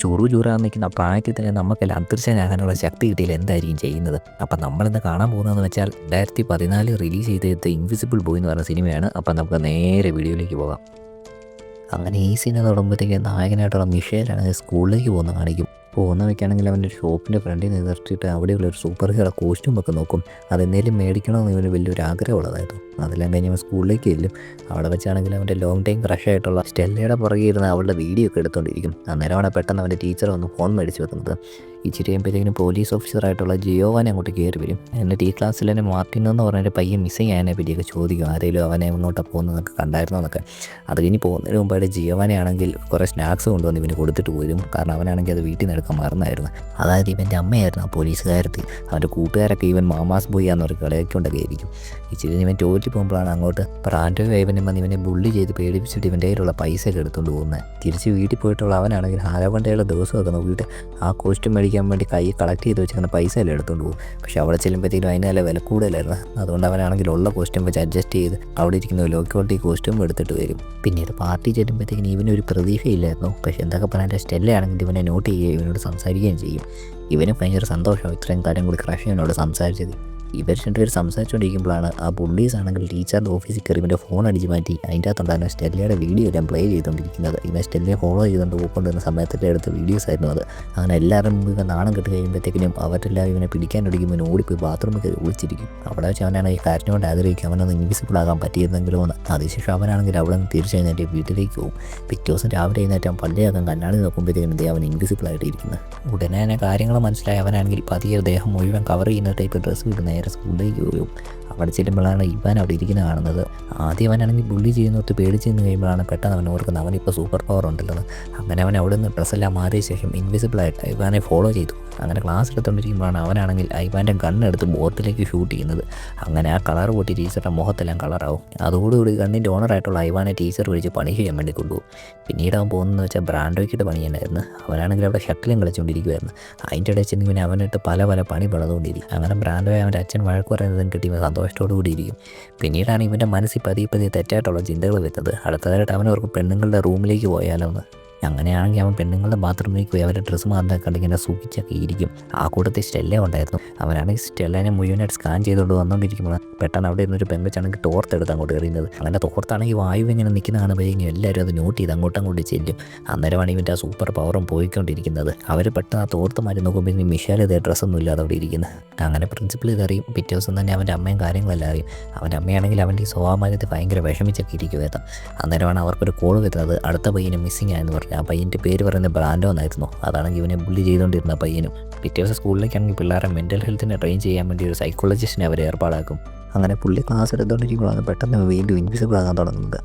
ചുറു ചൂറാന്ന് നിൽക്കുന്ന പ്രായത്തിൽ തന്നെ നമുക്കെല്ലാം അദൃശ്യനാകാനുള്ള ശക്തി കിട്ടിയാൽ എന്തായിരിക്കും ചെയ്യുന്നത്? അപ്പം നമ്മളിന്ന് കാണാൻ പോകുന്നതെന്ന് വെച്ചാൽ രണ്ടായിരത്തി പതിനാല് റിലീസ് ചെയ്ത ഇൻവിസിബിൾ ബോയ് എന്ന് പറയുന്ന സിനിമയാണ്. അപ്പം നമുക്ക് നേരെ വീഡിയോയിലേക്ക് പോകാം. അങ്ങനെ ഈ സിനിമ തുടങ്ങുമ്പോഴത്തേക്ക് നായകനായിട്ടുള്ള മിഷേലാണ് സ്കൂളിലേക്ക് പോകുന്ന കാണിക്കും. പോകുന്ന വയ്ക്കുകയാണെങ്കിൽ അവന്റെ ഷോപ്പിന്റെ ഫ്രണ്ടിൽ നിന്ന് നിർത്തിയിട്ട് അവിടെയുള്ള ഒരു സൂപ്പർ ഹീറോ കോസ്റ്റ്യൂം ഒക്കെ നോക്കും. അതെന്തേലും മേടിക്കണമെന്ന് ഇവന് വലിയൊരു ആഗ്രഹമുള്ളതായിരുന്നു. അതെല്ലാം കഴിഞ്ഞ് അവൻ സ്കൂളിലേക്ക് ചെല്ലും. അവിടെ വെച്ചാണെങ്കിൽ അവന്റെ ലോങ് ടൈം ക്രഷ് ആയിട്ടുള്ള സ്റ്റെല്ലയുടെ പുറകെ ഇരുന്ന് അവളുടെ വീഡിയോ ഒക്കെ എടുത്തുകൊണ്ടിരിക്കും. അന്നേരമാണ് പെട്ടെന്ന് അവന്റെ ടീച്ചർ വന്ന് ഫോൺ മേടിച്ച് വെക്കുന്നത്. ഇച്ചിരി കഴിയുമ്പോഴത്തേക്കിനും പോലീസ് ഓഫീസറായിട്ടുള്ള ജിയോവാനെ അങ്ങോട്ട് കയറി വരും. എന്നിട്ട് ഈ ക്ലാസ്സിൽ തന്നെ മാർട്ടിൻ എന്ന് പറഞ്ഞൊരു പയ്യൻ മിസ്സിങ് ആയതിനെ പറ്റിയൊക്കെ ചോദിക്കും. ആരെങ്കിലും അവനെ അങ്ങോട്ട് പോകുന്നതൊക്കെ കണ്ടായിരുന്നോ എന്നൊക്കെ. അത് കഴിഞ്ഞ് പോകുന്നതിന് മുമ്പായിട്ട് ജിയോവാനെ ആണെങ്കിൽ കുറേ സ്നാക്സ് കൊണ്ടുവന്ന് ഇവന് കൊടുത്തിട്ട് പോരും. കാരണം അവനാണെങ്കിൽ അത് വീട്ടിൽ നിന്ന് എടുക്കാൻ മറന്നായിരുന്നു. അതായത് ഇവന്റെ അമ്മയായിരുന്നു ആ പോലീസുകാരത്ത്. അവന്റെ കൂട്ടുകാരൊക്കെ ഇവൻ മാമാസ് ബോയ് എന്നൊരു കളിയൊക്കെ ആയിരിക്കും ഇച്ചിരി ഇവൻ ടോയ്ലറ്റ് പോകുമ്പോഴാണ് അങ്ങോട്ട് പ്രാൻഡോ ഇവനെ വന്ന് ഇവനെ ബുള്ളി ചെയ്ത് പേടിപ്പിച്ചിട്ട് ഇവന്റെ കയ്യിലുള്ള പൈസ ഒക്കെ എടുത്തുകൊണ്ട് പോകുന്നത് തിരിച്ച് വീട്ടിൽ പോയിട്ടുള്ള അവനാണെങ്കിൽ ആരവണ്ടയുടെ ദിവസമൊക്കെ നോക്കിയിട്ട് ആ കോസ്റ്റ്യൂം മേടിക്കാൻ വേണ്ടി കൈ കളക്ട് ചെയ്ത് വെച്ചിരിക്കുന്ന പൈസ എല്ലാം എടുത്തുകൊണ്ട് പോകും പക്ഷെ അവിടെ ചെല്ലുമ്പോഴത്തേക്കും അതിന് നല്ല വില കൂടുതലായിരുന്നു. അതുകൊണ്ട് അവനാണെങ്കിൽ ഉള്ള കോസ്റ്റ്യൂം വെച്ച് അഡ്ജസ്റ്റ് ചെയ്ത് അവിടെ ഇരിക്കുന്ന ലോ ക്വാളിറ്റി കോസ്റ്റ്യൂം എടുത്തിട്ട് വരും. പിന്നീട് പാർട്ടി ചെല്ലുമ്പോഴത്തേക്കിന് ഇവനൊരു പ്രതീക്ഷയില്ലായിരുന്നു. പക്ഷെ എന്തൊക്കെ പറഞ്ഞാൽ സ്റ്റെല്ലയാണെങ്കിൽ ഇവനെ നോട്ട് ചെയ്യുകയും ഇവനോട് സംസാരിക്കുകയും ചെയ്യും. ഇവന് ഭയങ്കര സന്തോഷം ഇത്രയും കാര്യം കൂടി ക്രഷ് ഇവനോട് സംസാരിച്ചത്. ഇവർ രണ്ടുപേർ സംസാരിച്ചുകൊണ്ടിരിക്കുമ്പോഴാണ് ആ പുള്ളീസ് ആണെങ്കിൽ ടീച്ചറിന്റെ ഓഫീസിൽ കയറി ഇവന്റെ ഫോൺ അടിച്ച് മാറ്റി. അതിന്റെ അകത്തുണ്ടായിരുന്ന സ്റ്റെല്ലയുടെ വീഡിയോ എല്ലാം പ്ലേ ചെയ്തുകൊണ്ടിരിക്കുന്നത്. ഇവൻ സ്റ്റെല്ലിനെ ഫോളോ ചെയ്തുകൊണ്ട് പോയിക്കൊണ്ടിരുന്ന സമയത്തിന്റെ എടുത്ത വീഡിയോസ് ആയിരുന്നു അത്. അങ്ങനെ എല്ലാവരും മുമ്പ് നാണം കെട്ട് കഴിയുമ്പോഴത്തേക്കിനും അവരെല്ലാം ഇവനെ പിടിക്കാൻ ഒടിക്കും ഇവൻ ഓടിപ്പോയി ബാത്റൂമിൽ കയറി ഒളിച്ചിരിക്കും അവിടെ വെച്ച് അവനാണ് ഈ കാറ്റിനോട് ആഗ്രഹിക്കും അവനൊന്ന് ഇൻവിസിബിൾ ആകാൻ പറ്റിയിരുന്നെങ്കിലും എന്ന്. അതിനുശേഷം അവനാണെങ്കിൽ അവിടെ നിന്ന് തിരിച്ചു കഴിഞ്ഞിട്ട് വീട്ടിലേക്ക് പോകും. പിറ്റേ ദിവസം രാവിലെ എഴുന്നേറ്റ് അവൻ പള്ളിയാക്കാൻ കണ്ണാടി നോക്കുമ്പോഴത്തേക്കും ദേ അവൻ ഇൻവിസിബിൾ ആയിട്ട് ഇരിക്കുന്നത് ഉടനെ തന്നെ കാര്യങ്ങൾ മനസ്സിലായി. അവനാണെങ്കിൽ പതിയെ ദേഹം മുഴുവൻ കവർ ചെയ്യുന്ന ടൈപ്പ് ഡ്രസ്സ് ഇട്ട് നേരെ സ്കൂളിലേക്ക് പോകും അവിടെ ചെല്ലുമ്പോഴാണ് ഇവൻ അവിടെ ഇരിക്കുന്നത് കാണുന്നത്. ആദ്യം അവനാണെങ്കിൽ ബുള്ളി ചെയ്യുന്നൊത്ത് പേടിച്ച് നിന്ന് കഴിയുമ്പോഴാണ് പെട്ടെന്ന് അവൻ ഓർക്കുന്നത്. അവനിപ്പോൾ സൂപ്പർ പവർ ഉണ്ടല്ലോ അങ്ങനെ അവൻ അവിടെ നിന്ന് ഡ്രസ്സെല്ലാം മാറിയ ശേഷം ഇൻവിസിബിൾ ആയിട്ട് ഇവാനെ ഫോളോ ചെയ്തു. അങ്ങനെ ക്ലാസ് എടുത്തുകൊണ്ടിരിക്കുമ്പോഴാണ് അവനാണെങ്കിൽ ഐവാന്റെ ഗണ്ണെടുത്ത് ബോർഡിലേക്ക് ഷൂട്ട് ചെയ്യുന്നത്. അങ്ങനെ ആ കളർ പൊട്ടി ടീച്ചറുടെ മുഖത്തെല്ലാം കളറാവും അതോടുകൂടി ഗണ്ണിന്റെ ഓണറായിട്ടുള്ള ഐവാനെ ടീച്ചർ വിളിച്ച് പണി ചെയ്യാൻ വേണ്ടി കൊണ്ടുപോകും. പിന്നീട് അവൻ പോകുന്നതെന്ന് വെച്ചാൽ ബ്രാൻഡോയ്ക്കിട്ട് പണി ചെയ്യണമായിരുന്നു അവനാണെങ്കിൽ അവിടെ ഷട്ടിലും കളിച്ചുകൊണ്ടിരിക്കുമായിരുന്നു അതിന്റെ ഇടയിൽ ചെന്ന് ഇവനെ അവനിട്ട് പല പല പണി പണിതുകൊണ്ടിരിക്കും അങ്ങനെ ബ്രാൻഡോയെ അവന്റെ അച്ഛൻ വഴക്ക് പറയുന്നതും കിട്ടി ഇവൻ സന്തോഷത്തോടു കൂടി പിന്നീടാണ് ഇവന്റെ മനസ്സിൽ പതിയെ പതിയെ തെറ്റായിട്ടുള്ള ചിന്തകൾ വരുന്നത്. അടുത്തതായിട്ട് അവനവർക്ക് പെണ്ണുങ്ങളുടെ റൂമിലേക്ക് പോയാലോ എന്ന് അങ്ങനെയാണെങ്കിൽ അവൻ പെണ്ണുങ്ങളുടെ ബാത്റൂമിലേക്ക് പോയി അവരുടെ ഡ്രസ്സ് മാത്രം കണ്ടിങ്ങനെ സൂക്ഷിച്ചൊക്കെ ഇരിക്കും. ആ കൂട്ടത്തിൽ സ്റ്റെല്ല ഉണ്ടായിരുന്നു. അവനാണെങ്കിൽ സ്റ്റെല്ലേനെ മുഴുവനായിട്ട് സ്കാൻ ചെയ്തുകൊണ്ട് വന്നുകൊണ്ടിരിക്കുമ്പോൾ പെട്ടെന്ന് അവിടെ ഇരുന്നൊരു പെങ്കച്ചാണെങ്കിൽ തോർത്തെടുത്ത് അങ്ങോട്ട് എറിയുന്നത്. അങ്ങനെ തോർത്താണെങ്കിൽ വായു ഇങ്ങനെ നിൽക്കുന്ന കാണുമ്പോഴേക്കും എല്ലാവരും അത് നോട്ട് ചെയ്ത് അങ്ങോട്ടും അങ്ങോട്ട് ചെല്ലും. അന്നേരമാണ് ഇവന്റെ ആ സൂപ്പർ പവറും പോയിക്കൊണ്ടിരിക്കുന്നത്. അവർ പെട്ടെന്ന് ആ തോർത്ത് മാറ്റി നോക്കുമ്പോൾ മിഷാൽ ഇതേ ഡ്രസ്സൊന്നും ഇല്ലാതെ അവിടെ ഇരിക്കുന്നത് അങ്ങനെ പ്രിൻസിപ്പൾ ഇതറിയും പിറ്റേ ദിവസം തന്നെ അവന്റെ അമ്മയും കാര്യങ്ങളെല്ലാം അറിയും. അവന്റെ അമ്മയാണെങ്കിൽ അവന്റെ ഈ സ്വഭാവമാര്യത്തിൽ ഭയങ്കര വിഷമിച്ചൊക്കെ ഇരിക്കുമായിരുന്നു അന്നേരമാണ് അവർക്കൊരു കോൾ വരുന്നത്. അടുത്ത പയ്യനെ മിസ്സിങ് ആയെന്ന് പറഞ്ഞു. ആ പയ്യന്റെ പേര് പറയുന്ന ബ്രാൻഡോ എന്നായിരുന്നു. അതാണെങ്കിൽ ഇവനെ ബുള്ളി ചെയ്തുകൊണ്ടിരുന്ന പയ്യനും. പിറ്റേ ദിവസം സ്കൂളിലേക്കാണെങ്കിൽ പിള്ളേരെ മെന്റൽ ഹെൽത്തിനെ ട്രെയിൻ ചെയ്യാൻ വേണ്ടി ഒരു സൈക്കോളജിസ്റ്റിനെ അവർ ഏർപ്പാടാക്കും. അങ്ങനെ പുള്ളി ക്ലാസ് എടുത്തുകൊണ്ടിരിക്കുമ്പോഴാണ് പെട്ടെന്ന് വീണ്ടും ഇൻവിസിബിൾ ആകാൻ തുടങ്ങുന്നത്.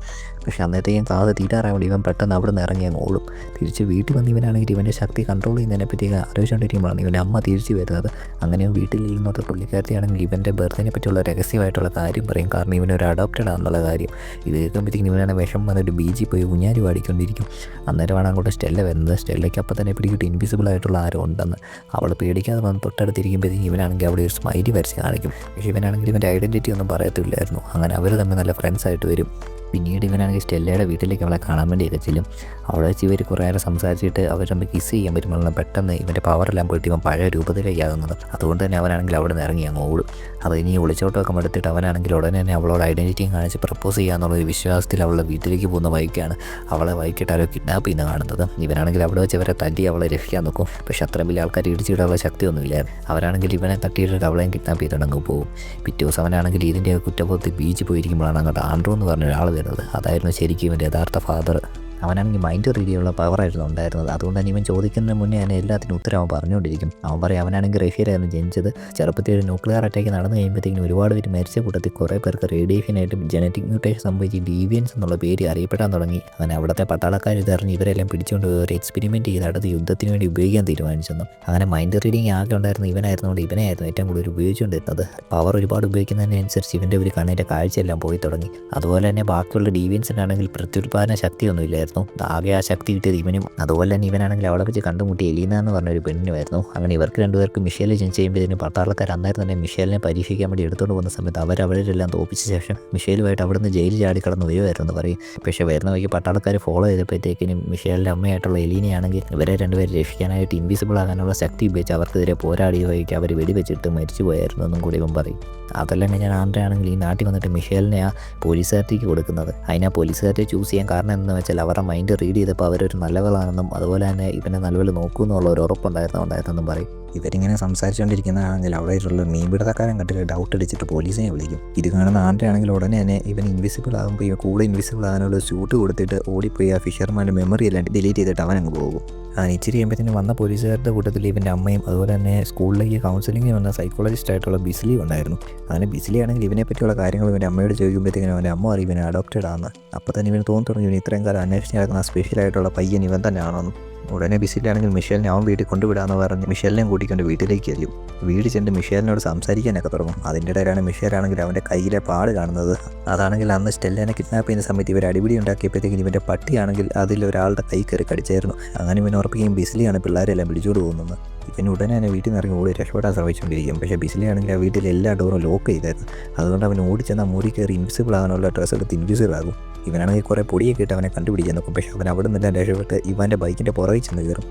പക്ഷേ അന്നേരത്തേക്കും ഞാൻ തീരാറാൻ വേണ്ടി ഇവൻ പെട്ടെന്ന് അവിടെ നിന്ന് ഇറങ്ങി അങ്ങ് ഓടും. തിരിച്ച് വീട്ടിൽ വന്ന് ഇവനാണെങ്കിൽ ഇവന്റെ ശക്തി കൺട്രോൾ ചെയ്യുന്നതിനെ പറ്റി ആലോചിച്ചുകൊണ്ടിരിക്കുമ്പോഴാണ് ഇവന്റെ അമ്മ തിരിച്ചു വരുന്നത്. അങ്ങനെ വീട്ടിൽ ഇരുന്നോട്ട് പുള്ളിക്കാരത്തിയാണെങ്കിൽ ഇവന്റെ ബർത്ത്ഡേനെ പറ്റിയുള്ള രഹസ്യമായിട്ടുള്ള കാര്യം പറയും. കാരണം ഇവനൊരു അഡോപ്റ്റഡ് ആണെന്നുള്ള കാര്യം. ഇത് കേൾക്കുമ്പോഴത്തേക്കും ഇവനാണ് വിഷം വന്നിട്ട് ബീച്ചിൽ പോയി ഊഞ്ഞാരി പാടിക്കൊണ്ടിരിക്കും അന്നേരമാണ് അങ്ങോട്ട് സ്റ്റെല്ല വരുന്നത്. സ്റ്റെല്ലയ്ക്ക് അപ്പം തന്നെ പിടിക്കിട്ട് ഇൻവിസിബിൾ ആയിട്ടുള്ള ആരും ഉണ്ടെന്ന്. അവൾ പേടിക്കാതെ വന്ന് തൊട്ടടുത്തിരിക്കുമ്പോഴത്തേക്കും ഇവനാണെങ്കിൽ അവിടെ ഒരു സ്മൈലി വരച്ച് കാണിക്കും. പക്ഷേ ഇവനാണെങ്കിൽ ഇവന്റെ ഐഡന്റിറ്റി ഒന്നും പറയത്തില്ലായിരുന്നു. അങ്ങനെ അവർ തമ്മിൽ നല്ല ഫ്രണ്ട്സ് ആയിട്ട് വരും. പിന്നീട് ഇവനാണെങ്കിൽ സ്റ്റെല്ലയുടെ വീട്ടിലേക്ക് അവളെ കാണാൻ വേണ്ടിയൊക്കെ ചെല്ലും. അവിടെ വെച്ച് ഇവർ കുറേ നേരം സംസാരിച്ചിട്ട് അവർ തമ്മിൽ കിസ് ചെയ്യാൻ പറ്റുമ്പോഴാണ് പെട്ടെന്ന് ഇവന്റെ പവറെല്ലാം പോയിട്ട് പഴയ രൂപത്തിലേക്കാകുന്നത് അതുകൊണ്ട് തന്നെ അവനാണെങ്കിൽ അവിടെ നിന്ന് ഇറങ്ങി അങ്ങ് ഓടും. അത് ഇനി ഒളിച്ചോട്ടമൊക്കെ എടുത്തിട്ട് അവനാണെങ്കിൽ ഉടനെ തന്നെ അവളോട് ഐഡന്റിറ്റിയും കാണിച്ച് പ്രപ്പോസ് ചെയ്യാന്നുള്ള ഒരു വിശ്വാസത്തിൽ അവളുടെ വീട്ടിലേക്ക് പോകുന്ന വൈക്കാണ് അവളെ വൈകിട്ട് ആരോ കിഡ്നാപ്പ് ചെയ്യുന്ന കാണുന്നത്. ഇവനാണെങ്കിൽ അവിടെ വെച്ച് അവരെ തല്ലി അവളെ രക്ഷിക്കാൻ നോക്കും. പക്ഷേ അത്ര വലിയ ആൾക്കാർ ഇടിച്ചിടാനുള്ള ശക്തിയൊന്നുമില്ലായിരുന്നു. അവരാണെങ്കിൽ ഇവനെ തട്ടിയിട്ടിട്ട് അവളെയും കിഡ്നാപ്പ് ചെയ്ത് അങ്ങ് പോകും. പിറ്റേ ദിവസം അവനാണെങ്കിൽ ഇതിന്റെ കുറ്റബോധത്തിൽ ബീച്ച് പോയിരിക്കുമ്പോഴാണ് അങ്ങോട്ട് ആൻഡ്രോ എന്ന് പറഞ്ഞ ഒരാൾ വരുന്നത്. അതായിരുന്നു ശരിക്കും ഇവന്റെ യഥാർത്ഥ ഫാദർ അവനാണെങ്കിൽ മൈൻഡ് റീഡിയുള്ള പവറായിരുന്നു ഉണ്ടായിരുന്നത്. അതുകൊണ്ട് തന്നെ ഇവൻ ചോദിക്കുന്നതിന് മുന്നേ തന്നെ എല്ലാത്തിനും ഉത്തരം അവൻ പറഞ്ഞുകൊണ്ടിരിക്കും. അവൻ പറയും അവനാണെങ്കിൽ റഷ്യയിലായിരുന്നു ജനിച്ചത്. ചെറുപ്പത്തിൽ ഒരു ന്യൂക്ലിയർ അറ്റാക്ക് നടന്നു കഴിയുമ്പോഴത്തേക്കും ഒരുപാട് പേര് മരിച്ച കൂട്ടത്തിൽ കുറേ പേർക്ക് റേഡിയേഷനായിട്ട് ജനറ്റിക് മ്യൂട്ടേഷൻ സംഭവിച്ച് ഡീവിയൻസ് എന്നുള്ള പേര് അറിയപ്പെടാൻ തുടങ്ങി. അങ്ങനെ അവിടുത്തെ പട്ടാളക്കാർ ഇതറിഞ്ഞ് ഇവരെല്ലാം പിടിച്ചുകൊണ്ട് ഒരു എക്സ്പെരിമെന്റ് ചെയ്ത് അടുത്ത് യുദ്ധത്തിന് വേണ്ടി ഉപയോഗിക്കാൻ തീരുമാനിച്ചെന്നു അങ്ങനെ മൈൻഡ് റീഡിങ് ആകെ ഉണ്ടായിരുന്ന ഇവനായിരുന്നുകൊണ്ട് ഇവനായിരുന്നു ഏറ്റവും കൂടുതൽ ഉപയോഗിച്ചുകൊണ്ടിരുന്നത്. പവർ ഒരുപാട് ഉപയോഗിക്കുന്നതിനനുസരിച്ച് ഇവന്റെ ഒരു കണ്ണിന്റെ കാഴ്ചയെല്ലാം പോയി തുടങ്ങി. അതുപോലെ തന്നെ ബാക്കിയുള്ള ഡീവിയൻസിനാണെങ്കിൽ പ്രത്യുൽപാദന ശക്തിയൊന്നും ഇല്ലായിരുന്നു. ആയിരുന്നു. ആകെ ആ ശക്തി കിട്ടിയത് ഇവനും. അതുപോലെ തന്നെ ഇവനാണെങ്കിൽ അവളെ വെച്ച് കണ്ടുമുട്ടി എലീന എന്ന് പറഞ്ഞൊരു പെണ്ണിനുമായിരുന്നു. അങ്ങനെ ഇവർക്ക് രണ്ടുപേർക്ക് മിഷേൽ ജനിച്ച് കഴിയുമ്പോഴത്തേനും പട്ടാളക്കാർ അന്നേരം തന്നെ മിഷേലിനെ പരീക്ഷിക്കാൻ വേണ്ടി എടുത്തുകൊണ്ട് പോകുന്ന സമയത്ത് അവർ അവരെല്ലാം തോപ്പിച്ച ശേഷം മിഷേലുമായിട്ട് അവിടുന്ന് ജയിലിൽ ചാടി കടന്ന് വരുമായിരുന്നു പറയും. പക്ഷേ വരുന്ന വഴിക്ക് പട്ടാളക്കാർ ഫോളോ ചെയ്തപ്പോഴത്തേക്കിനും മിഷേലിന്റെ അമ്മയായിട്ടുള്ള എലീനയാണെങ്കിൽ ഇവരെ രണ്ടുപേരെ രക്ഷിക്കാനായിട്ട് ഇൻവിസിബിൾ ആകാനുള്ള ശക്തി ഉപയോഗിച്ച് അവർക്കെതിരെ പോരാടിയ വഴിക്ക് അവർ വെടിവെച്ചിട്ട് മരിച്ചു പോയായിരുന്നു എന്നും കൂടി ഇവൻ പറയും. അതെല്ലാം ഞാൻ ആണ്ടാണെങ്കിൽ ഈ നാട്ടിൽ വന്നിട്ട് മിഷേലിനെ ആ പോലീസുകാരത്തേക്ക് കൊടുക്കുന്നത്. അതിനാ പോലീസുകാരെ ചൂസ് ചെയ്യാൻ കാരണം എന്താണെന്ന് വെച്ചാൽ അവരുടെ മൈൻഡ് റീഡ് ചെയ്തപ്പോൾ അവരൊരു നല്ലവളാണെന്നും അതുപോലെ തന്നെ ഇവനെ നല്ലപോലെ നോക്കുമെന്നുള്ള ഒരു ഉറപ്പുണ്ടായിരുന്നു ഉണ്ടായിരുന്നെന്നും പറയും. ഇവരിങ്ങനെ സംസാരിച്ചുകൊണ്ടിരിക്കുന്നതാണെങ്കിൽ അവിടെ മീൻപിടുത്തക്കാരൻ കണ്ടിട്ട് ഡൗട്ട് അടിച്ചിട്ട് പോലീസിനെ വിളിക്കും. ഇത് കാണുന്ന ആന്റെ ആണെങ്കിൽ ഉടനെ തന്നെ ഇവൻ ഇൻവിസിബിൾ ആകുമ്പോൾ ഇവ കൂടെ ഇൻവിസിബിൾ ആകാനുള്ള സ്യൂട്ട് കൊടുത്തിട്ട് ഓടിപ്പോയി ആ ഫിഷർമാന്റെ മെമ്മറി എല്ലാം ഡിലീറ്റ് ചെയ്തിട്ട് അവൻ അങ്ങ് പോകും. ഇച്ചിരി കഴിയുമ്പോഴത്തേനും വന്ന പോലീസുകാരുടെ കൂട്ടത്തിൽ ഇവന്റെ അമ്മയും അതുപോലെ തന്നെ സ്കൂളിലേക്ക് കൗൺസിലിംഗ് വന്ന സൈക്കോളജിസ്റ്റ് ആയിട്ടുള്ള ബിസ്ലി ഉണ്ടായിരുന്നു. അങ്ങനെ ബിസിലി ആണെങ്കിൽ ഇവനെ പറ്റിയുള്ള കാര്യങ്ങൾ ഇവന്റെ അമ്മയോട് ചോദിക്കുമ്പോഴത്തേക്കും അവന്റെ അമ്മ അറിയും ഇവനെ അഡോപ്റ്റഡ് ആണ്. അപ്പോൾ തന്നെ ഇവന് തോന്നി ഇവൻ ഇത്രയും കാലം അന്വേഷിച്ച് നടക്കുന്ന സ്പെഷ്യലായിട്ടുള്ള പയ്യൻ ഇവൻ തന്നെയാണെന്നും. ഉടനെ ബിസിലാണെങ്കിൽ മിഷേലിനെ അവൻ വീട്ടിൽ കൊണ്ടുവിടാമെന്ന് പറഞ്ഞ് മിഷേലിനെയും കൂട്ടിക്കൊണ്ട് വീട്ടിലേക്ക് എറിയും. വീട് ചെന്ന് മിഷേലിനോട് സംസാരിക്കാനൊക്കെ തുടങ്ങും. അതിന്റെ ഇടയിലാണ് മിഷേലാണെങ്കിൽ അവന്റെ കയ്യിലെ പാട് കാണുന്നത്. അതാണെങ്കിൽ അന്ന് സ്റ്റെല്ലേനെ കിഡ്നാപ്പ് ചെയ്യുന്ന സമയത്ത് ഇവർ അടിപിടി ഉണ്ടാക്കിയപ്പോഴത്തേക്കും ഇവന്റെ പട്ടിയാണെങ്കിൽ അതിൽ ഒരാളുടെ കൈ കയറി കടിച്ചായിരുന്നു. അങ്ങനെ ഇവൻ ഉറപ്പിക്കുകയും ബിസിലിയാണ് പിള്ളേരെല്ലാം പിടിച്ചോട് പോകുന്നത്. ഇവൻ ഉടനെ തന്നെ വീട്ടിൽ നിന്ന് ഇറങ്ങി ഓടി രക്ഷപ്പെടാൻ ശ്രമിച്ചുകൊണ്ടിരിക്കും. പക്ഷേ ബിസിലിയാണെങ്കിൽ ആ വീട്ടിൽ എല്ലാ ഡോറും ലോക്ക് ചെയ്തായിരുന്നു. അതുകൊണ്ട് അവൻ ഓടിച്ചെന്ന് ചെന്നാൽ മുറി കയറി ഇൻവിസിബിൾ ആകാനുള്ള ഡ്രസ്സ് ഇൻവിസിബിൾ ആകും. ഇവനാണെങ്കിൽ കുറേ പൊടിയൊക്കെ ഇട്ട് അവനെ കണ്ടുപിടിക്കാൻ നോക്കും. പക്ഷേ അവൻ അവിടെ നിന്നെല്ലാം രക്ഷപ്പെട്ട് ഇവന്റെ ബൈക്കിന്റെ പുറകിൽ ചെന്ന് കയറും.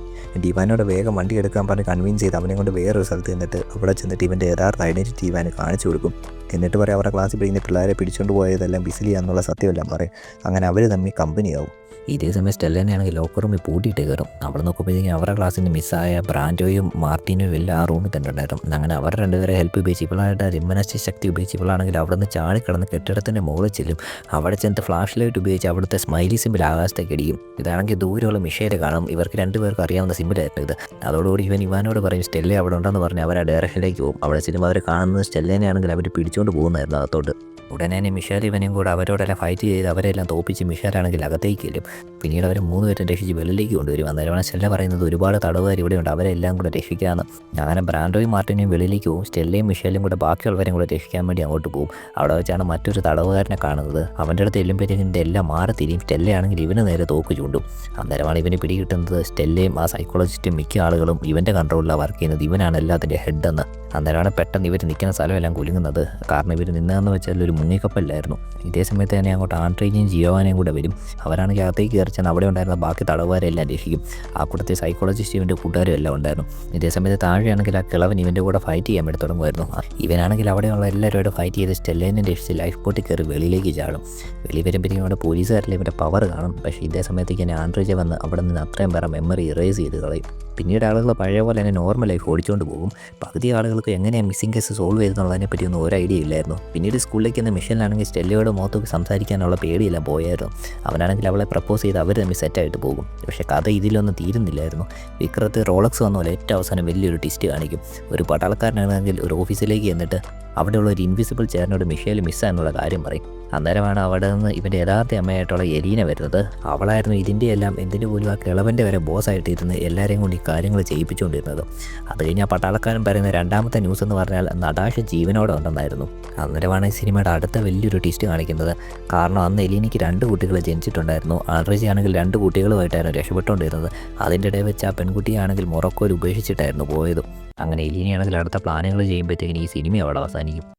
ഇവാനോട് വേഗം വണ്ടി എടുക്കാൻ പറഞ്ഞ് കൺവിൻസ് ചെയ്ത് അവനെ കൊണ്ട് വേറൊരു സ്ഥലത്ത് നിന്നിട്ട് അവിടെ ചെന്നിട്ട് ഇവന്റെ യഥാർത്ഥ ഐഡന്റിറ്റി ഇവാന് കാണിച്ചു കൊടുക്കും. എന്നിട്ട് പറയും അവരുടെ ക്ലാസ്സിൽ പഠിക്കുന്ന പിള്ളേരെ പിടിച്ചുകൊണ്ട് പോയതെല്ലാം ബിസിലിയാന്നുള്ള സത്യമെല്ലാം പറയും. അങ്ങനെ അവർ തമ്മിൽ കമ്പനിയാവും ഇതേ സമയം സ്റ്റെല്ലനെയാണെങ്കിൽ ലോക്കർ റൂമിൽ പൂട്ടിയിട്ട് കയറും. അവിടെ നോക്കുമ്പോഴത്തേക്കും അവരുടെ ക്ലാസ്സിൽ നിന്ന് മിസ്സായ ബ്രാൻഡോയും മാർട്ടിനും എല്ലാം ആ റൂമിൽ തന്നെ ഉണ്ടായിരുന്നു. അങ്ങനെ അവർ രണ്ടുപേരെ ഹെൽപ്പ് ഉപയോഗിച്ച് ഇവളായിട്ട് റിമനസ്റ്റി ശക്തി ഉപയോഗിച്ച് ഇവളാണെങ്കിൽ അവിടെ നിന്ന് ചാടി കിടന്ന് കെട്ടിടത്തിന്റെ മുകളിൽ ചെല്ലും. അവിടെ ചെന്ന് ഫ്ലാഷ് ലൈറ്റ് ഉപയോഗിച്ച് അവിടുത്തെ സ്മൈലി സിമ്പിൾ ആകാശത്തേക്ക് അടിക്കും ഇതാണെങ്കിൽ ദൂരെയുള്ള മിഷേൽ കാണും. ഇവർക്ക് രണ്ടുപേർക്ക് അറിയാവുന്ന സിമ്പിളായിരുന്നു ഇത്. അതോടുകൂടി ഇവൻ ഇവാനോട് പറയും സ്റ്റെല്ലേ അവിടെ ഉണ്ടെന്ന് പറഞ്ഞ് അവർ ആ ഡയറക്ഷനിലേക്ക് പോകും. അവിടെ ചെല്ലുമ്പോൾ അവർ കാണുന്നത് സ്റ്റെല്ലേനെ ആണെങ്കിൽ അവർ പിടിച്ചുകൊണ്ട് പോകുന്നതായിരുന്നു അകത്തോട്ട്. ഉടനെ മിഷേൽ ഇവനെയും കൂടെ അവരോടെല്ലാം ഫൈറ്റ് ചെയ്ത് അവരെല്ലാം തോപ്പിച്ച് മിഷേലാണെങ്കിൽ അകത്തേക്ക് ചെല്ലും. പിന്നീട് അവർ മൂന്ന് പേരും രക്ഷിച്ച് വെളിയിലേക്ക് കൊണ്ടുവരും അന്നേരമാണ് സ്റ്റെല്ല പറയുന്നത് ഒരുപാട് തടവുകാർ ഇവിടെയുണ്ട് അവരെല്ലാം കൂടെ രക്ഷിക്കാമെന്ന് അങ്ങനെ ബ്രാൻഡോയും മാർട്ടിനെയും വെളിയിലേക്ക് പോകും സ്റ്റെല്ലയും മിഷേലും കൂടെ ബാക്കിയുള്ളവരെയും കൂടെ രക്ഷിക്കാൻ വേണ്ടി അങ്ങോട്ട് പോകും അവിടെ വെച്ചാണ് മറ്റൊരു തടവുകാരനെ കാണുന്നത്. അവന്റെ അടുത്ത് എല്ലുമ്പോഴത്തേക്കും എല്ലാം മാറി തിരിയും. സ്റ്റെല്ലയാണെങ്കിൽ ഇവന് നേരെ തോക്ക് ചൂണ്ടും. അന്നേരമാണ് ഇവന് പിടികിട്ടുന്നത് സ്റ്റെല്ലയും ആ സൈക്കോളജിസ്റ്റും മിക്ക ആളുകളും ഇവന്റെ കൺട്രോളിലാണ് വർക്ക് ചെയ്യുന്നത്. ഇവനാണ് എല്ലാത്തിന്റെ ഹെഡെന്ന്. അന്നേരമാണ് പെട്ടെന്ന് ഇവർ നിൽക്കുന്ന സ്ഥലമെല്ലാം കുലുങ്ങുന്നത്. കാരണം ഇവർ നിന്നതെന്ന് വെച്ചാൽ ഒരു മുങ്ങിക്കപ്പല്ലായിരുന്നു. ഇതേ സമയത്ത് തന്നെ അങ്ങോട്ട് ആൺട്രേജിയും ജിയോവാനെയും കൂടെ വരും. അവരാണെങ്കിൽ അകത്തേക്ക് കയറി ചെന്ന് അവിടെ ഉണ്ടായിരുന്ന ബാക്കി തടവുകാരെല്ലാം രക്ഷിക്കും ആ കൂട്ടത്തിൽ സൈക്കോളജിസ്റ്റ് ഇവന്റെ കൂട്ടുകാരും എല്ലാം ഉണ്ടായിരുന്നു. ഇതേ സമയത്ത് താഴെയാണെങ്കിൽ ആ കിളവൻ ഇവന്റെ കൂടെ ഫൈറ്റ് ചെയ്യാൻ വേണ്ടി തുടങ്ങുമായിരുന്നു. ഇവനാണെങ്കിൽ അവിടെയുള്ള എല്ലാവരോട് ഫൈറ്റ് ചെയ്ത് സ്റ്റെല്ലേനെ രക്ഷിച്ച് ലൈഫ് ബോട്ടിൽ കയറി വെളിയിലേക്ക് ചാടും. വെളി വരുമ്പോഴേക്കും അവിടെ പോലീസുകാരിൽ ഇവന്റെ പവർ കാണും. പക്ഷേ ഇതേ സമയത്തേക്ക് തന്നെ ആൻഡ്രേജ വന്ന് അവിടെ നിന്ന് അത്രയും പേരെ മെമ്മറി ഇറേസ് ചെയ്ത് കളയും. പിന്നീട് ആളുകൾ പഴയ പോലെ തന്നെ നോർമൽ ലൈഫ് ഓടിച്ചുകൊണ്ട് പോകും. പകുതി ആളുകൾക്ക് എങ്ങനെയാണ് മിസ്സിംഗ് കേസ് സോൾവ് ചെയ്തെന്നുള്ളതിനെ പറ്റി ഒന്നും ഒരു ഐഡിയ ഇല്ലായിരുന്നു. പിന്നീട് സ്കൂളിലേക്ക് എന്ന മിഷനിലാണെങ്കിൽ സ്റ്റെല്ലയോട് മുഖത്തൊക്കെ സംസാരിക്കാനുള്ള പേടിയെല്ലാം പോയായിരുന്നു. അവനാണെങ്കിൽ അവളെ പ്രപ്പോസ് ചെയ്ത് അവർ തമ്മിൽ സെറ്റായിട്ട് പോകും. പക്ഷേ കഥ ഇതിലൊന്നും തീരുന്നില്ലായിരുന്നു. വിക്രത്ത് റോളക്സ് വന്ന പോലെ ഏറ്റവും അവസാനം വലിയൊരു ട്വിസ്റ്റ് കാണിക്കും. ഒരു പട്ടാളക്കാരനാണെങ്കിൽ ഒരു ഓഫീസിലേക്ക് എന്നിട്ട് അവിടെയുള്ള ഒരു ഇൻവിസിബിൾ ചേരനോട് മിഷേൽ മിസ്സാന്നുള്ള കാര്യം പറയും. അന്നേരമാണ് അവിടെ നിന്ന് ഇവന്റെ യഥാർത്ഥ അമ്മയായിട്ടുള്ള എലീന വരുന്നത്. അവളായിരുന്നു ഇതിന്റെ എല്ലാം എന്തിനു പോലും ആ കിളവന്റെ വരെ ബോസായിട്ട് ഇരുന്ന് എല്ലാവരെയും കൊണ്ട് ഈ കാര്യങ്ങൾ ചെയ്യിപ്പിച്ചുകൊണ്ടിരുന്നത്. അത് കഴിഞ്ഞാൽ പട്ടാളക്കാരൻ പറയുന്ന രണ്ടാമത്തെ ന്യൂസ് എന്ന് പറഞ്ഞാൽ നടാഷ ജീവനോടെ ഉണ്ടെന്നായിരുന്നു അന്നേരമാണ് ഈ സിനിമയുടെ അടുത്ത വലിയൊരു ട്വിസ്റ്റ് കാണിക്കുന്നത്. കാരണം അന്ന് എലീനയ്ക്ക് രണ്ട് കുട്ടികൾ ജനിച്ചിട്ടുണ്ടായിരുന്നു. ആൾറേജി ആണെങ്കിൽ രണ്ട് കുട്ടികളുമായിട്ടായിരുന്നു രക്ഷപ്പെട്ടുകൊണ്ടിരുന്നത്. അതിന്റെ ഇടയിൽ വെച്ച് ആ പെൺകുട്ടിയാണെങ്കിൽ മുറക്കോൽ ഉപേക്ഷിച്ചിട്ടായിരുന്നു പോയത്. അങ്ങനെ ഇനിയാണെങ്കിൽ അടുത്ത പ്ലാനുകൾ ചെയ്യുമ്പോഴത്തേക്കിന് ഈ സിനിമ അവിടെ അവസാനിക്കും.